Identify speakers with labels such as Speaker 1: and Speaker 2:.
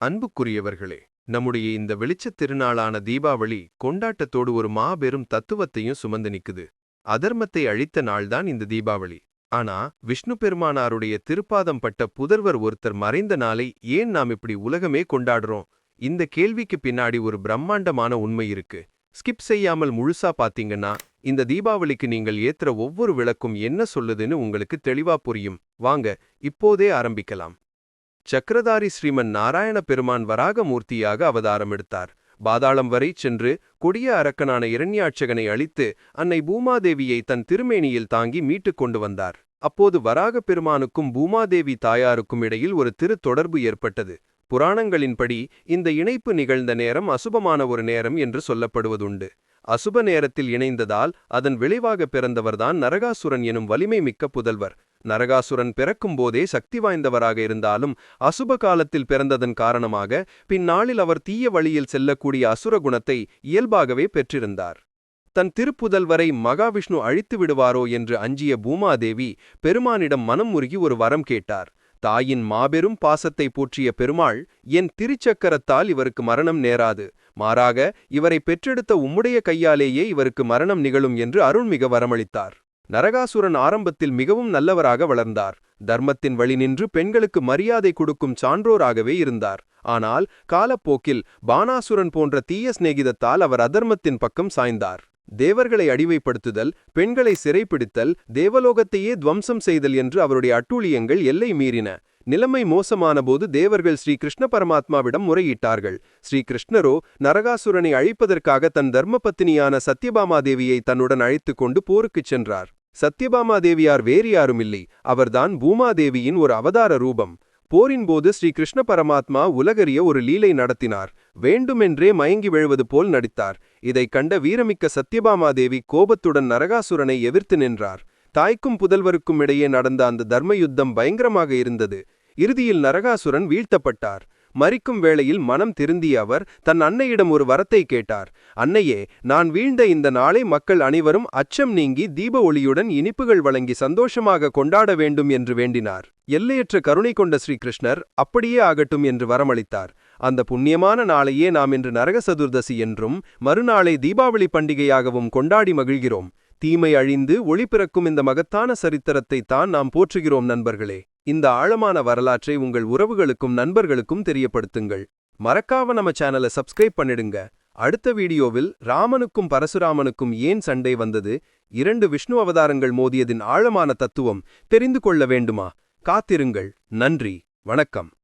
Speaker 1: அன்புக்குரியவர்களே நம்முடைய இந்த வெளிச்சத் திருநாளான தீபாவளி கொண்டாட்டத்தோடு ஒரு மாபெரும் தத்துவத்தையும் சுமந்து நிக்குது. அதர்மத்தை அழித்த நாள்தான் இந்த தீபாவளி. ஆனா விஷ்ணு பெருமானாருடைய திருப்பாதம் பட்ட புதர்வர் ஒருத்தர் மறைந்த நாளை ஏன் நாம் இப்படி உலகமே கொண்டாடுறோம்? இந்த கேள்விக்கு பின்னாடி ஒரு பிரம்மாண்டமான உண்மை இருக்கு. ஸ்கிப் செய்யாமல் முழுசா பாத்தீங்கன்னா இந்த தீபாவளிக்கு நீங்கள் ஏத்துற ஒவ்வொரு விளக்கும் என்ன சொல்லுதுன்னு உங்களுக்கு தெளிவா புரியும். வாங்க இப்போதே ஆரம்பிக்கலாம். சக்கரதாரி ஸ்ரீமன் நாராயண பெருமான் வராகமூர்த்தியாக அவதாரம் எடுத்தார். பாதாளம் வரை சென்று கொடிய அரக்கனான இரண்யாட்சகனை அழித்து அன்னை பூமாதேவியை தன் திருமேனியில் தாங்கி மீட்டுக் கொண்டு வந்தார். அப்போது வராக பெருமானுக்கும் பூமாதேவி தாயாருக்கும் இடையில் ஒரு திரு தொடர்பு ஏற்பட்டது. புராணங்களின்படி இந்த இணைப்பு நிகழ்ந்த நேரம் அசுபமான ஒரு நேரம் என்று சொல்லப்படுவதுண்டு. அசுப நேரத்தில் இணைந்ததால் அதன் விளைவாக பிறந்தவர்தான் நரகாசுரன் எனும் வலிமை மிக்க புதல்வர். நரகாசுரன் பிறக்கும்போதே சக்தி வாய்ந்தவராக இருந்தாலும் அசுப காலத்தில் பிறந்ததன் காரணமாக பின்னாளில் அவர் தீய வழியில் செல்லக்கூடிய அசுர குணத்தை இயல்பாகவே பெற்றிருந்தார். தன் திருப்புதல்வரை மகாவிஷ்ணு அழித்து விடுவாரோ என்று அஞ்சிய பூமாதேவி பெருமானிடம் மனம் உருகி ஒரு வரம் கேட்டார். தாயின் மாபெரும் பாசத்தை போற்றிய பெருமாள் என் திருச்சக்கரத்தால் இவருக்கு மரணம் நேராது. மாறாக இவரை பெற்றெடுத்த உம்முடைய கையாலேயே இவருக்கு மரணம் நிகழும் என்று அருள்மிக வரமளித்தார். நரகாசுரன் ஆரம்பத்தில் மிகவும் நல்லவராக வளர்ந்தார். தர்மத்தின் வழி நின்று பெண்களுக்கு மரியாதை கொடுக்கும் சான்றோராகவே இருந்தார். ஆனால் காலப்போக்கில் பானாசுரன் போன்ற தீய சிநேகிதத்தால் அவர் அதர்மத்தின் பக்கம் சாய்ந்தார். தேவர்களை அடிவைப்படுத்துதல் பெண்களை சிறைப்பிடித்தல் தேவலோகத்தையே துவம்சம் செய்தல் என்று அவருடைய அட்டூழியங்கள் எல்லை மீறின. நிலைமை மோசமானபோது தேவர்கள் ஸ்ரீ கிருஷ்ண பரமாத்மாவிடம் முறையிட்டார்கள். ஸ்ரீ கிருஷ்ணரோ நரகாசுரனை அழிப்பதற்காக தன் தர்மபத்தினியான சத்யபாமாதேவியை தன்னுடன் அழைத்துக் கொண்டு போருக்குச் சென்றார். சத்யபாமாதேவியார் வேறு யாருமில்லை. அவர்தான் பூமாதேவியின் ஒரு அவதார ரூபம். போரின்போது ஸ்ரீ கிருஷ்ண பரமாத்மா உலகறிய ஒரு லீலை நடத்தினார். வேண்டுமென்றே மயங்கி விழுவது போல் நடித்தார். இதைக் கண்ட வீரமிக்க சத்யபாமாதேவி கோபத்துடன் நரகாசுரனை எதிர்த்து நின்றார். தாய்க்கும் புதல்வருக்கும் இடையே நடந்த அந்த தர்ம யுத்தம் பயங்கரமாக இருந்தது. இறுதியில் நரகாசுரன் வீழ்த்தப்பட்டார். மறிக்கும் வேளையில் மனம் திருந்திய அவர் தன் அன்னையிடம் ஒரு வரத்தை கேட்டார். அன்னையே நான் வீழ்ந்த இந்த நாளை மக்கள் அனைவரும் அச்சம் நீங்கி தீப ஒளியுடன் இனிப்புகள் வழங்கி சந்தோஷமாக கொண்டாட வேண்டும் என்று வேண்டினார். எல்லையற்ற கருணை கொண்ட ஸ்ரீகிருஷ்ணர் அப்படியே ஆகட்டும் என்று வரமளித்தார். அந்த புண்ணியமான நாளையே நாம் இன்று நரக சதுர்தசி என்றும் மறுநாளை தீபாவளி பண்டிகையாகவும் கொண்டாடி மகிழ்கிறோம். தீமை அழிந்து ஒளி பிறக்கும் இந்த மகத்தான சரித்திரத்தை தான் நாம் போற்றுகிறோம் நண்பர்களே. இந்த ஆழமான வரலாற்றை உங்கள் உறவுகளுக்கும் நண்பர்களுக்கும் தெரியப்படுத்துங்கள். மறக்காம நம்ம சேனலை சப்ஸ்கிரைப் பண்ணிடுங்க. அடுத்த வீடியோவில் ராமனுக்கும் பரசுராமனுக்கும் ஏன் சண்டை வந்தது? இரண்டு விஷ்ணு அவதாரங்கள் மோதியதின் ஆழமான தத்துவம் தெரிந்து கொள்ள வேண்டுமா? காத்திருங்கள். நன்றி. வணக்கம்.